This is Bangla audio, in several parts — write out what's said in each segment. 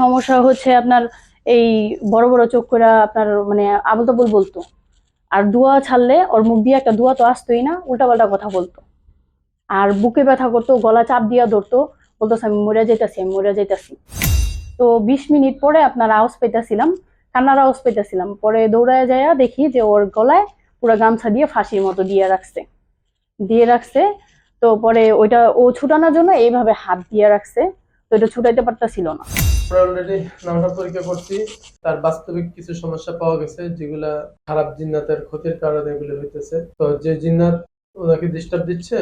সমস্যা হচ্ছে আপনার এই বড় বড় চোখ করে আপনার মানে আবল বলতো। আর দোয়া ছাড়লে ওর মুখ দিয়ে একটা দোয়া তো আসতোই না, উল্টাপাল্টা কথা বলতো। আর বুকে ব্যথা করতো, গলা চাপ দিয়া ধরতো বলতো আমি মরে যাইতাছি, আমি মরে যাইতাছি। তো বিশ মিনিট পরে আপনার আওয়াজ পেতেছিলাম কান্নার আওয়াজ পেতেছিলাম পরে দৌড়ায় যায় দেখি যে ওর গলায় পুরো গামছা দিয়ে ফাঁসির মতো দিয়ে রাখছে। দিয়ে রাখছে, তো পরে ওইটা ও ছুটানোর জন্য এইভাবে হাত দিয়ে রাখছে। তো এটা ছুটাইতে পারতাছিল না। আমরা অলরেডি নামটা পরীক্ষা করছি তার বাস্তবিক কিছু সমস্যা পাওয়া গেছে যেগুলা খারাপ জিন্নাতের ক্ষতির কারণে এগুলো হইতেছে। তো যে জিন্নাত ওনাকে ডিস্টার্ব দিচ্ছে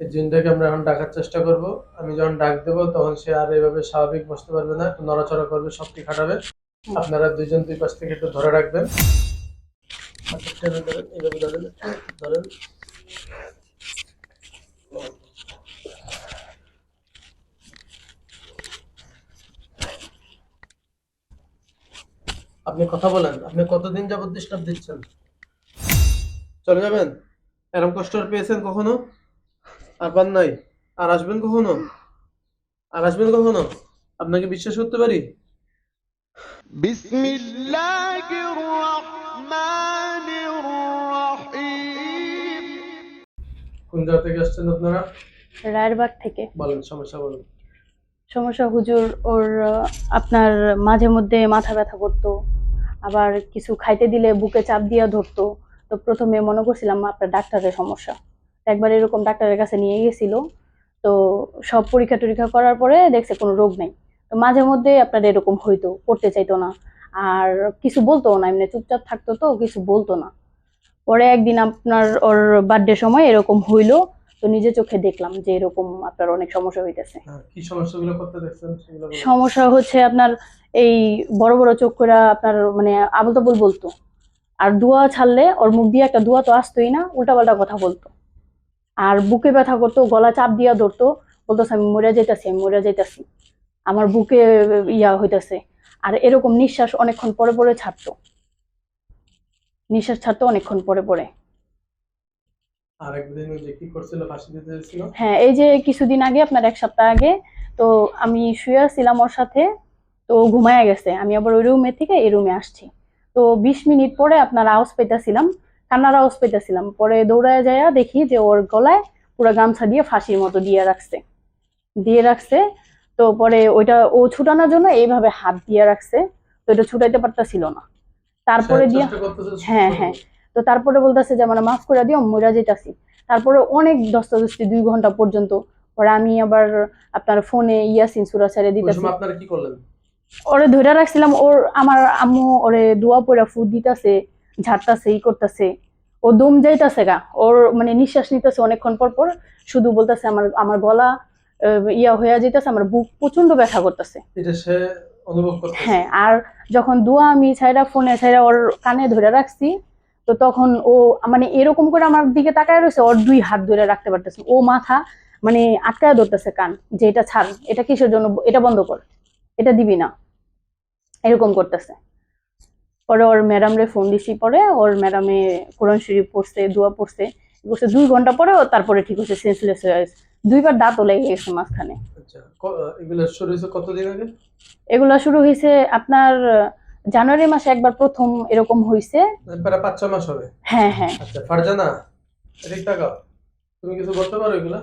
এই জিনটাকে আমরা এখন ডাকার চেষ্টা করব। আমি যখন ডাক দেব তখন সে আর এইভাবে স্বাভাবিক বসতে পারবে না একটু নড়াচড়া করবে শক্তি খাটাবে। আপনারা দুইজন দুই পাশ থেকে একটু ধরে রাখবেন। আচ্ছা, এইভাবে ধরেন, ধরেন। আপনি কথা বলেন আপনি কতদিন যাবত ডিস্টার্ব দিচ্ছেন? চলে যাবেন? এরকম কষ্ট পেয়েছেন কখনো? আর পান নাই? আর আসবেন কখনো? আর আসবেন কখনো? আপনাকে বিশ্বাস করতে পারি? কোন জায়গা থেকে আসছেন আপনারা? রায়েরবাগ থেকে। বলেন সমস্যা বলুন। সমস্যা হুজুর ওর আপনার মাঝে মধ্যে মাথা ব্যথা করতো। আবার কিছু খাইতে দিলে বুকে চাপ দিয়া ধরতো। তো প্রথমে মনে করছিলাম, আপনার ডাক্তারের সমস্যা। একবার এরকম ডাক্তারের কাছে নিয়ে গেছিল। তো সব পরীক্ষা টরীক্ষা করার পরে দেখছে কোনো রোগ নেই। তো মাঝে মধ্যে আপনার এরকম হইতো পড়তে চাইতো না। আর কিছু বলতো না, এমনি চুপচাপ থাকতো তো, কিছু বলতো না। পরে একদিন আপনার ওর বার্থডে সময় এরকম হইল। তো নিজে চোখে দেখলাম যে এরকম আপনার অনেক সমস্যা হইতেছে। কি সমস্যাগুলো করতে দেখছেন সমস্যা হচ্ছে আপনার এই বড় বড় চোখ করে আপনার মানে আবল তাবল বলতো আর দোয়া ছাড়লে ওর মুখ দিয়ে একটা দোয়া তো আসতোই না উল্টাপাল্টা কথা বলতো। আর বুকে ব্যথা করতো গলা চাপ দিয়া ধরতো বলতো আমি মরে যাইতাছি আমি মরে যাইতাছি। আমার বুকে ইয়া হইতাছে। আর এরকম নিঃশ্বাস অনেকক্ষণ পরে পরে ছাড়তো। নিঃশ্বাস ছাড়তো অনেকক্ষণ পরে পরে। আর একদিন ওই যে কি করছিল ফাঁসি দিতে চেয়েছিল হ্যাঁ এই যে কিছুদিন আগে আপনার এক সপ্তাহ আগে তো আমি শুয়ে ছিলাম ওর সাথে তো ঘুমায় গেছে। আমি আবার ওই রুমে থেকে এই রুমে আসছি। তো বিশ মিনিট পরে আপনার আওয়াজ পেতেছিলাম কান্নার আওয়াজ পেতেছিলাম পরে দৌড়ায় যায় দেখি যে ওর গলায় পুরো গামছা দিয়ে ফাঁসির মতো দিয়ে রাখছে। দিয়ে রাখছে তো পরে ওইটা ও ছুটানোর জন্য এইভাবে হাত দিয়ে রাখছে তো এটা ছুটাইতে পারতাছিল না। তারপরে দিয়ে হ্যাঁ, হ্যাঁ। তো তারপরে বলতেছে যে মানে মাফ করে দিও মরা যেতাছি তারপরে অনেক দস্তাদস্তি দুই ঘণ্টা পর্যন্ত পরে আমি আবার আপনার ফোনে ইয়াসিন সুরা ছেড়ে ওই দিতেছি। আপনারা কি করলেন? ওরে ধরে রাখছিলাম ওর আমার আম্মু ওরে দোয়া পড়া ফুট দিতেছে ঝাড়তাছে ই করতেছে। ও দম যাইতাছে গা ওর মানে নিঃশ্বাস নিতেছে অনেকক্ষণ পর পর শুধু বলতেছে আমার আমার গলা ইয়া হয়ে যেতেছে আমার বুক প্রচণ্ড ব্যথা করতেছে। হ্যাঁ আর যখন দোয়া আমি ছাইরা ফোনে ছাইরা ওর কানে ধরে রাখছি তো তখন ও মানে এরকম করে আমার দিকে তাকায় রয়েছে ওর দুই হাত ধরে রাখতে পারতেছে ও মাথা মানে আটকায় ধরতেছে কান যে এটা ছাড় এটা কিসের জন্য এটা বন্ধ কর এটা দিবি না। এরকম করতেছে। পরে ওর ম্যাডামরে ফোন দিছি পরে ওর ম্যাডামে কোরআন শরীফ পড়ছে দোয়া পড়ছে পড়ছে দুই ঘণ্টা পরে ও তারপরে ঠিক হচ্ছে সেন্সলেস হয়ে গেছে। দুইবার দাঁতও লেগে গেছে মাঝখানে। আচ্ছা এগুলো শুরু হয়েছে কতদিন আগে? এগুলা শুরু হয়েছে আপনার জানুয়ারি মাসে একবার প্রথম এরকম হয়েছে প্রায় পাঁচ ছ মাস হবে? হ্যাঁ হ্যাঁ। আচ্ছা ফারজানা তুমি কিছু বলতে পারো এগুলা?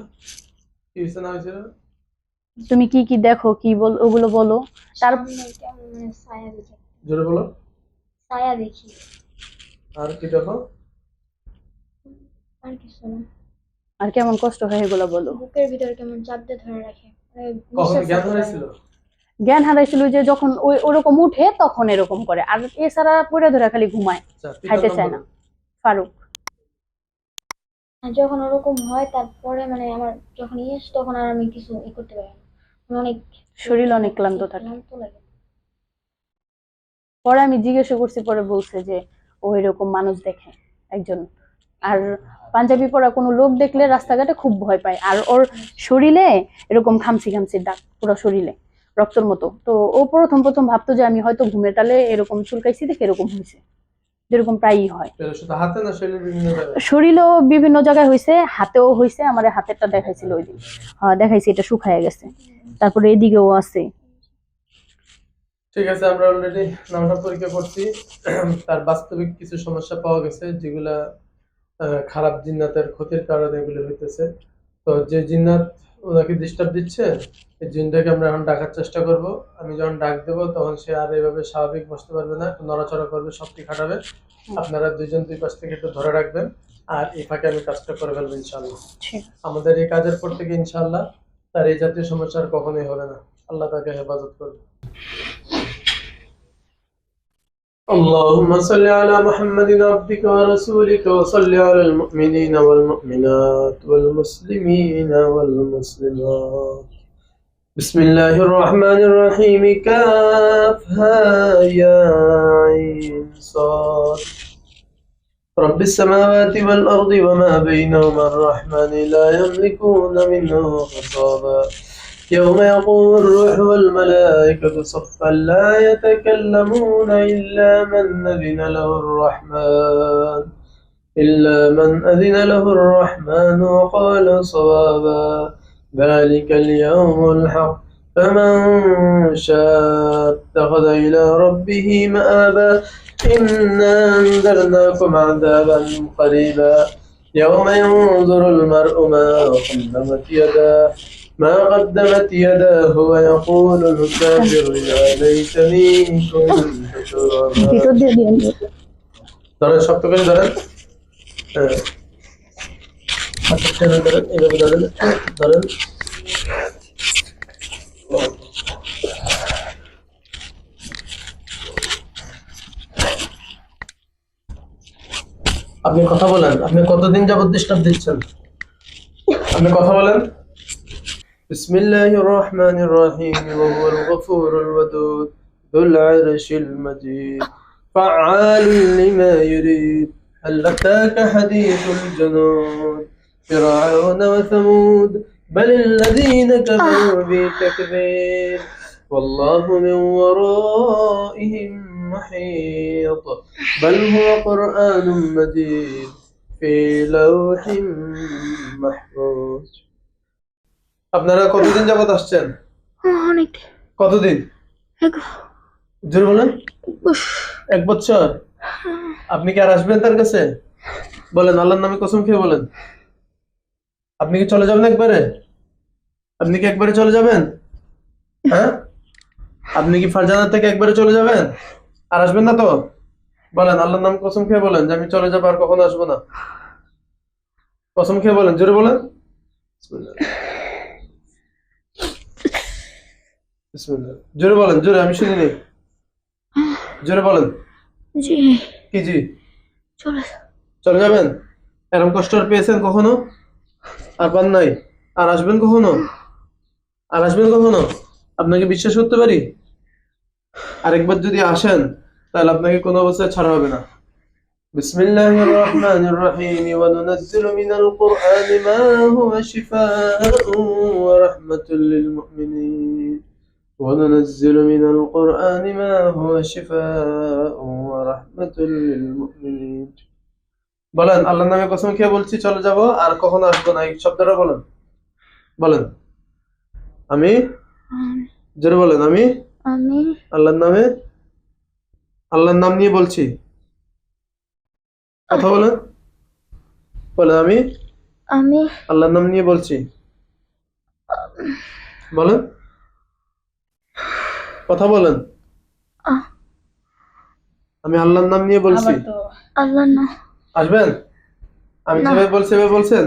কি হয়েছে না হয়েছে তুমি কি কি দেখো কি বল ওগুলো বলো। তার ছায়া দেখি জোরে বলো। ছায়া দেখি। আর কি দেখো? আর কিছু না। আর কেমন কষ্ট হয় এগুলো বলো। বুকের ভিতরে কেমন চাপ দিয়ে ধরে রাখে। কখন জ্ঞান না। জ্ঞান হারাইছিল যে যখন ওই ওরকম উঠে তখন এরকম করে। আর এছাড়া পড়ে ধরে খালি ঘুমায় খাইতে চায় না। ফারুক। যখন ওরকম হয় তারপরে মানে আমার যখন ইয়ে তখন আর আমি কিছু ই করতে পারি না। মানে অনেক শরীর অনেক ক্লান্ত থাকে। পরে আমি জিজ্ঞাসা করছি পরে বলছে যে ও এরকম মানুষ দেখে একজন। আর পাঞ্জাবি পরা কোনো লোক দেখলে রাস্তাঘাটে খুব ভয় পায়। আর ওর শরীরে এরকম খামসি খামসি দাগ পুরো শরীরে। রক্তর মতো। তো ও প্রথম প্রথম ভাবতো যে আমি হয়তো ঘুমের টালে এরকম চুলকাইছি দেখে এরকম হয়েছে যেরকম প্রায়ই হয়। শরীরও বিভিন্ন জায়গায় হয়েছে হাতেও হয়েছে আমার হাতেরটা দেখাইছিল ওই দিন। হ্যাঁ দেখাইছি এটা শুকায় গেছে। তারপরে এদিকেও আছে। ঠিক আছে আমরা অলরেডি নামটা পরীক্ষা করছি। তার বাস্তবিক কিছু সমস্যা পাওয়া গেছে যেগুলা খারাপ জিন্নাতের ক্ষতির কারণে এগুলো হইতেছে। তো যে জিন্নাত ওনাকে ডিস্টার্ব দিচ্ছে এই জিনটাকে আমরা এখন ডাকার চেষ্টা করব। আমি যখন ডাক দেবো তখন সে আর এইভাবে স্বাভাবিক বসতে পারবে না একটু নড়াচড়া করবে শক্তি খাটাবে। আপনারা দুজন দুই পাশ থেকে একটু ধরে রাখবেন আর এই ফাঁকে আমি কাজটা করে ফেলব ইনশাল্লাহ আমাদের এই কাজের পর থেকে ইনশাল্লাহ তার এই জাতীয় সমস্যা আর কখনোই হবে না। আল্লাহ তাকে হেফাজত করবে اللهم صل على محمد عبدك ورسولك وصل على المؤمنين والمؤمنات والمسلمين والمسلمات. بسم الله الرحمن الرحيم. كافها يا عين صاد. رب السماوات والأرض وما بينهما الرحمن لا يملكون منه خطابا يوم يقوم الروح والملائكة صفا لا يتكلمون إلا من أذن له الرحمن. إلا من أذن له الرحمن وقال صوابا. ذلك اليوم الحق. فمن شاء اتخذ إلى ربه مآبا. إنا أنذرناكم عذابا قريبا. يوم ينظر المرء ما قدمت يداه. ما قدمت يداه ويقول الكافر يا ليتني كنت ترابا ভিতর দিয়ে দিয়েন ধরেন শক্ত করে ধরেন হ্যাঁ হাতের টেনে ধরেন এইভাবে ধরেন ধরেন আপনি কথা বলেন আপনি কতদিন যাবত ডিস্টার্ব দিচ্ছেন আপনি কথা বলেন بسم الله الرحمن الرحيم وهو الغفور الودود ذو العرش المجيد. فعال لما يريد هل أتاك حديث الجنود؟ فرعون وثمود بل الذين كفروا بتكذيب. والله من ورائهم محيط بل هو قرآن مجيد في لوح محفوظ. আপনারা কতদিন যাবত আসছেন? অনেক। কতদিন? জোর বলেন। এক বছর? আপনি কি আর আসবেন তার কাছে? বলেন আল্লাহর নামে কসম খেয়ে বলেন। আপনি কি চলে যাবেন একবারে? আপনি কি একবারে চলে যাবেন? হ্যাঁ? আপনি কি ফারজানা থেকে একবারে চলে যাবেন? আর আসবেন না তো? বলেন আল্লাহর নাম কসম খেয়ে বলেন যে আমি চলে যাব আর কখনো আসব না। কসম খেয়ে বলেন জোরে বলেন বিসমিল্লাহ। বিসমিল্লাহ। জোরে বলেন জোরে আমি শুনি নেই জোরে বলেন জি কি জি চলে চলে যাবেন এরকম কষ্ট আর পেয়েছেন কখনো আর পান নাই আর আসবেন কখনো আর আসবেন কখনো আপনাকে বিশ্বাস করতে পারি আরেকবার যদি আসেন তাহলে আপনাকে কোনো অবস্থায় ছাড়া হবে না بسم الله الرحمن الرحيم وننزل من القرآن ما هو شفاء ورحمة للمؤمنين وننزل من القرآن ما هو شفاء ورحمة للمؤمنين বলেন আল্লাহর নামে কসম খেয়ে বলছি চলে যাব আর কখনো আসবো না এই শব্দটা বলেন বলেন আমি জোরে বলেন আমি আমি আল্লাহর নামে আল্লাহর নাম নিয়ে বলছি কথা বলেন বলেন আমি আমি আল্লাহর নাম নিয়ে বলছি বলেন কথা বলেন। আমি আল্লাহর নাম নিয়ে বলছি। আবার তো আল্লাহ না আসবেন? আমি। যেভাবে বলছি এভাবে বলছেন।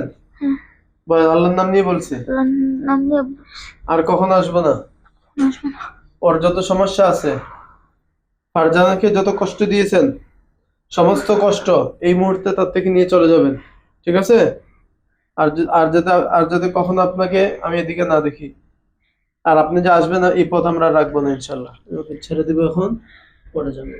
বলেন আল্লাহর নাম নিয়ে বলছি। আল্লাহর নাম দিয়ে আর কখন আসব না? আসবে না? ওর যত সমস্যা আছে ফারজানাকে যত কষ্ট দিয়েছেন সমস্ত কষ্ট এই মুহূর্তে তার থেকে নিয়ে চলে যাবেন। ঠিক আছে? আর আর যাতে আর যাতে কখনো আপনাকে আমি এদিকে না দেখি। আর আপনি যে আসবেন এই পথ আমরা রাখব না ইনশাল্লাহ ওকে ছেড়ে দিব এখন পরে যাবে।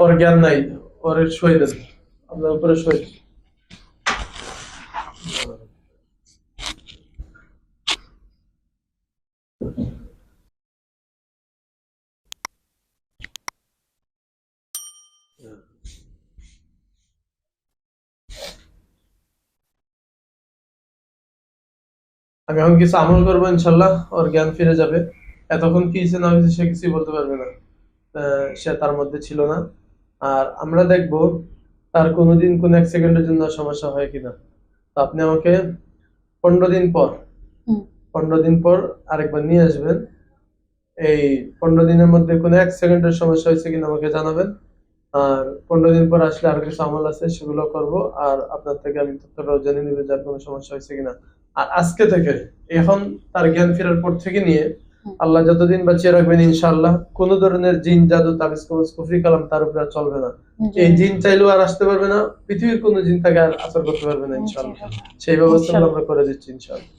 ওর জ্ঞান নাই ওর দেন আপনার উপরে সই আমি এখন কিছু আমল করব ইনশাল্লাহ ওর জ্ঞান ফিরে যাবে। এতক্ষণ কি হয়েছে না হয়েছে সে কিছুই বলতে পারবে না। সে তার মধ্যে ছিল না। আর আমরা দেখব তার কোনোদিন কোন এক সেকেন্ডের জন্য সমস্যা হয় কিনা। তো আপনি আমাকে পনেরো দিন পর পনেরো দিন পর আরেকবার নিয়ে আসবেন। এই পনেরো দিনের মধ্যে কোনো এক সেকেন্ডের সমস্যা হয়েছে কিনা আমাকে জানাবেন। আর পনেরো দিন পর আসলে আরও কিছু আমল আছে সেগুলো করব। আর আপনার থেকে আমি তথ্যটাও জেনে নিবে যার কোনো সমস্যা হয়েছে কিনা। আর আজকে থেকে এখন তার জ্ঞান ফেরার পর থেকে নিয়ে আল্লাহ যতদিন বাঁচিয়ে রাখবেন ইনশাআল্লাহ কোন ধরনের জিন জাদু তাবিজ কবজ কুফরি কালাম তার উপরে আর চলবে না। এই জিন চাইলেও আর আসতে পারবে না পৃথিবীর কোনো জিন তাকে আর আসর করতে পারবে না ইনশাআল্লাহ। সেই ব্যবস্থা আমরা করে দিচ্ছি ইনশাআল্লাহ।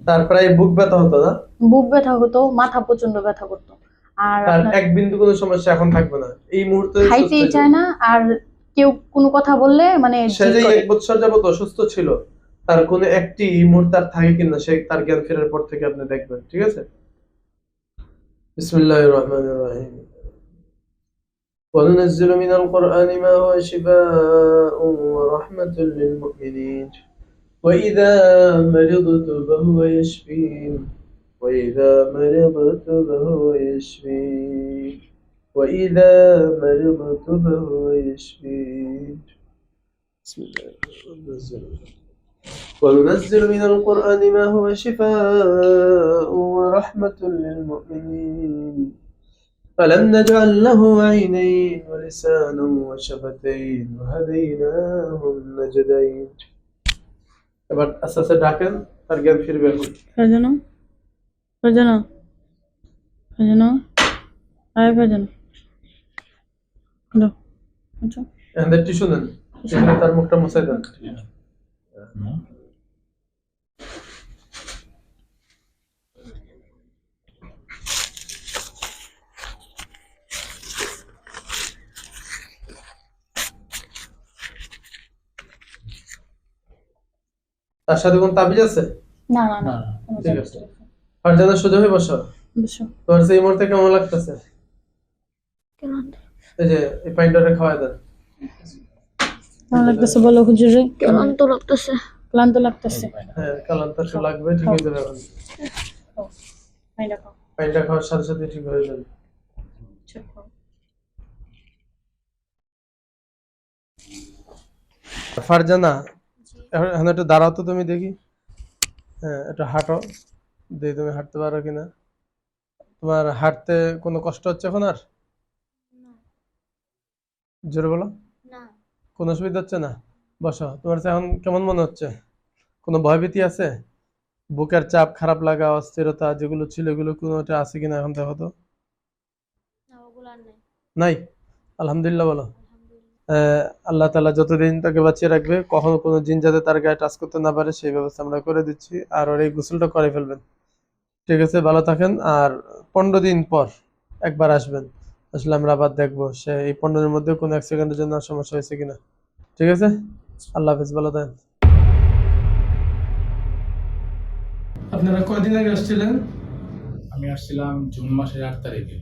তার প্রায় বুক ব্যথা হতো না? বুক ব্যথা হতো মাথা প্রচণ্ড ব্যথা করতো। আর এক বিন্দু কোনো সমস্যা এখন থাকবে না। এই মুহূর্তে খাইতেই চায় না আর কেউ কোনো কথা বললে মানে সে যে এক বছর যাবত অসুস্থ ছিল তার কোনো একটি মুহূর্তে আর থাকে কিনা সে তার জ্ঞান ফেরার পর থেকে আপনি দেখবেন ঠিক আছে বিসমিল্লাহির রহমানির রহিম وننزل من القرآن ما هو شفاء ورحمة للمؤمنين وإذا مرضت فهو يشفين وإذا مرضت فهو يشفين وإذا مرضت فهو يشفين بسم الله وننزل وننزل من القرآن ما هو شفاء ورحمة للمؤمنين فلم نجعل له عينين ولسانا وشفتين وهديناه النجدين এবার আস্তে আস্তে ডাকেন তার জ্ঞান ফিরবে এখন ফারজানা ফারজানা ফারজানা আয় ফারজানা দাও আচ্ছা এখান থেকে টিস্যু নেন এখানে তার মুখটা মুছাই দেন তার সাথে কোন তাবিজ আছে? না না না। ঠিক আছে। ফারজানা সোজা হয়ে বসো। বসো। তোমার সেই মুহূর্তে কেমন লাগতেছে? কেন এই যে এই পাইন্টারে খাওয়াই দেন। কেমন লাগতেছে বলো হুজুর? কেমন তো লাগতেছে। ক্লান্ত লাগতেছে। হ্যাঁ কালান্তার একটু লাগবে ঠিক হয়ে যাবে এখন। দেখো পাইনটা খাওয়ার সাথে সাথে ঠিক হয়ে যাবে। চেক ফারজানা এখন একটু দাঁড়াও তো তুমি দেখি। হ্যাঁ একটু হাঁটো। দেখি তুমি হাঁটতে পারো কিনা। তোমার হাঁটতে কোনো কষ্ট হচ্ছে এখন আর? জোরে বলো। কোনো অসুবিধা হচ্ছে না? বসো তোমার এখন কেমন মনে হচ্ছে? কোনো ভয়ভীতি আছে? বুকের চাপ খারাপ লাগা অস্থিরতা যেগুলো ছিল এগুলো কোনোটা আছে কিনা এখন দেখো তো? নাই? আলহামদুলিল্লাহ বলো। আল্লাহ তালা যতদিন তাকে বাঁচিয়ে রাখবে কখনো কোনো জিন যাতে তার গায়ে টাচ করতে না পারে সেই ব্যবস্থা আমরা করে দিচ্ছি। আর ওর এই গোসলটা করে ফেলবেন। ঠিক আছে ভালো থাকেন। আর পনেরো দিন পর একবার আসবেন। আসলে আমরা আবার দেখব সে এই পনেরো দিনের মধ্যে কোনো এক সেকেন্ডের জন্য সমস্যা হয়েছে কিনা। ঠিক আছে? আল্লাহ হাফিজ ভালো থাকেন। আপনারা কয়দিন আগে আসছিলেন? আমি আসছিলাম জুন মাসের আট তারিখে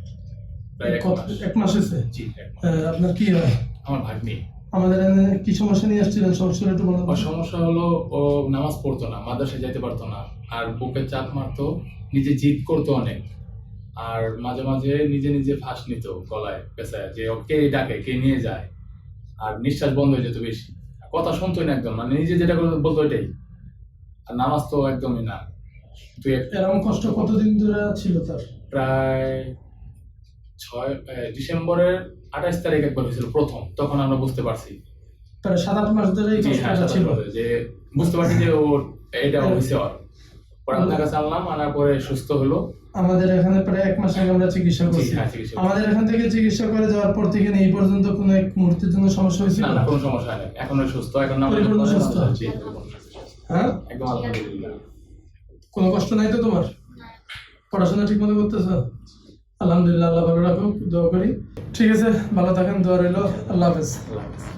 এক মাস। হয়েছে জি আপনার কি হয়? আমার ভাগ্নি। আমাদের কি সমস্যা নিয়ে আসছিলেন? সমস্যা একটু বলুন। সমস্যা হলো ও নামাজ পড়তো না মাদ্রাসায় যেতে পারতো না। আর বুকে চাপ মারতো নিজে জিদ করতো অনেক। আর মাঝে মাঝে নিজে নিজে ফাঁস নিত গলায় পেশায় যে কে ডাকে কে নিয়ে যায়। আর নিঃশ্বাস বন্ধ হয়ে যেত বেশি। কথা শুনতোই না একদম মানে নিজে যেটা বলতো ওইটাই। আর নামাজ তো একদমই না। তুই এরকম কষ্ট কতদিন ধরে ছিল তার? প্রায় ছয় ডিসেম্বরের আঠাশ তারিখ একবার হয়েছিল প্রথম তখন আমরা বুঝতে পারছি। সাত আট মাস ধরে হ্যাঁ, ছিল। যে বুঝতে পারছি যে ওর এটা হয়েছে ওর পরে আপনার কাছে আনলাম আনার পরে সুস্থ হলো। আমাদের এখানে প্রায় এক মাস আগে আমরা চিকিৎসা করছি। হ্যাঁ আমাদের এখান থেকে চিকিৎসা করে যাওয়ার পর থেকে এই পর্যন্ত কোনো এক মুহূর্তের জন্য সমস্যা হয়েছিল? না কোনো সমস্যা নেই এখন সুস্থ এখন সুস্থ। পরিপূর্ণ সুস্থ। হ্যাঁ? একদম আলহামদুলিল্লাহ। কোনো কষ্ট নাই তো তোমার? পড়াশোনা ঠিক মতো করতেছো? আলহামদুলিল্লাহ, আল্লাহ ভালো রাখুক, দোয়া করি ঠিক আছে, ভালো থাকেন, দোয়া রইল, আল্লাহ হাফেজ আল্লাহ হাফেজ।